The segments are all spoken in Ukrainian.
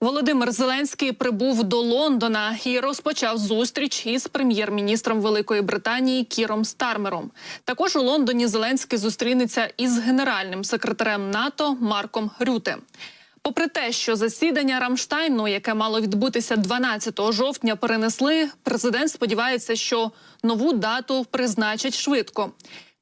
Володимир Зеленський прибув до Лондона і розпочав зустріч із прем'єр-міністром Великої Британії Кіром Стармером. Також у Лондоні Зеленський зустрінеться із генеральним секретарем НАТО Марком Рюте. Попри те, що засідання Рамштайну, яке мало відбутися 12 жовтня, перенесли, президент сподівається, що нову дату призначать швидко.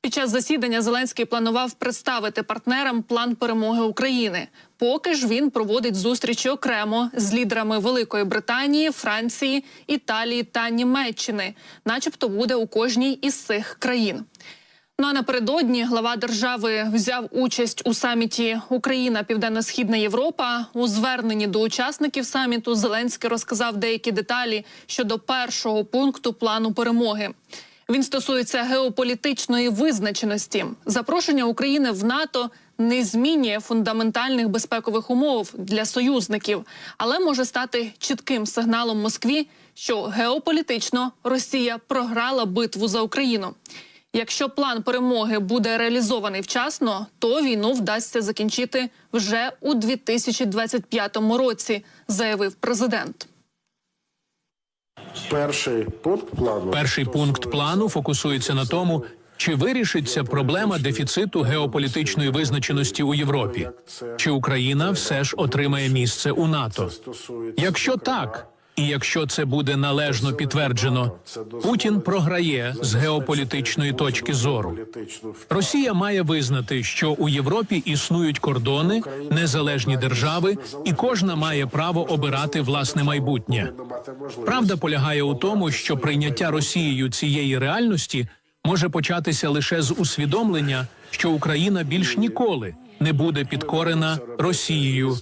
Під час засідання Зеленський планував представити партнерам план перемоги України. Поки ж він проводить зустрічі окремо з лідерами Великої Британії, Франції, Італії та Німеччини, начебто буде у кожній із цих країн. Ну а напередодні глава держави взяв участь у саміті Україна Південно-Східна Європа. У зверненні до учасників саміту Зеленський розказав деякі деталі щодо першого пункту плану перемоги. Він стосується геополітичної визначеності. Запрошення України в НАТО не змінює фундаментальних безпекових умов для союзників, але може стати чітким сигналом Москві, що геополітично Росія програла битву за Україну. Якщо план перемоги буде реалізований вчасно, то війну вдасться закінчити вже у 2025 році, заявив президент. Перший пункт плану Перший пункт плану фокусується на тому, чи вирішиться проблема дефіциту геополітичної визначеності у Європі, чи Україна все ж отримає місце у НАТО. Якщо так, і якщо це буде належно підтверджено, Путін програє з геополітичної точки зору. Росія має визнати, що у Європі існують кордони, незалежні держави, і кожна має право обирати власне майбутнє. Правда полягає у тому, що прийняття Росією цієї реальності може початися лише з усвідомлення, що Україна більш ніколи не буде підкорена Росією.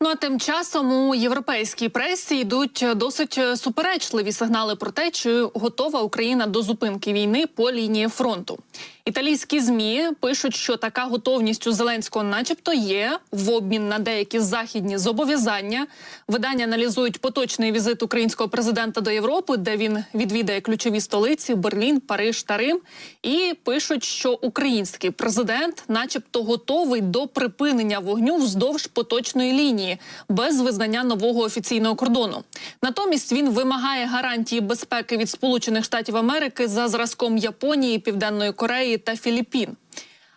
Ну а тим часом у європейській пресі йдуть досить суперечливі сигнали про те, чи готова Україна до зупинки війни по лінії фронту. Італійські змі пишуть, що така готовність у Зеленського, начебто, є в обмін на деякі західні зобов'язання. Видання аналізують поточний візит українського президента до Європи, де він відвідає ключові столиці Берлін, Париж та Рим. І пишуть, що український президент, начебто, готовий до припинення вогню вздовж поточної лінії без визнання нового офіційного кордону. Натомість він вимагає гарантії безпеки від Сполучених Штатів Америки за зразком Японії, Південної Кореї та Філіппін.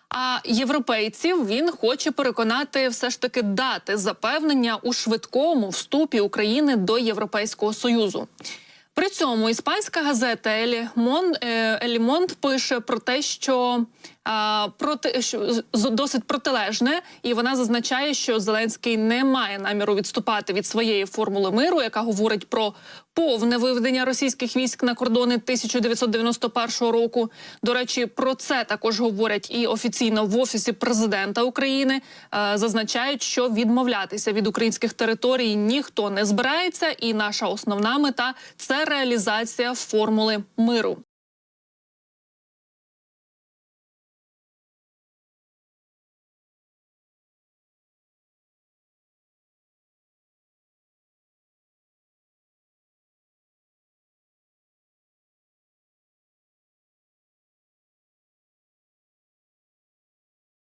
А європейців він хоче переконати все ж таки дати запевнення у швидкому вступі України до Європейського союзу. При цьому іспанська газета Елі Мон е, Елі Монт пише про те, що проти що досить протилежне, і вона зазначає, що Зеленський не має наміру відступати від своєї формули миру, яка говорить про повне виведення російських військ на кордони 1991 року. До речі, про це також говорять і офіційно в офісі президента України. Е, зазначають, що відмовлятися від українських територій ніхто не збирається, і наша основна мета це реалізація формули миру.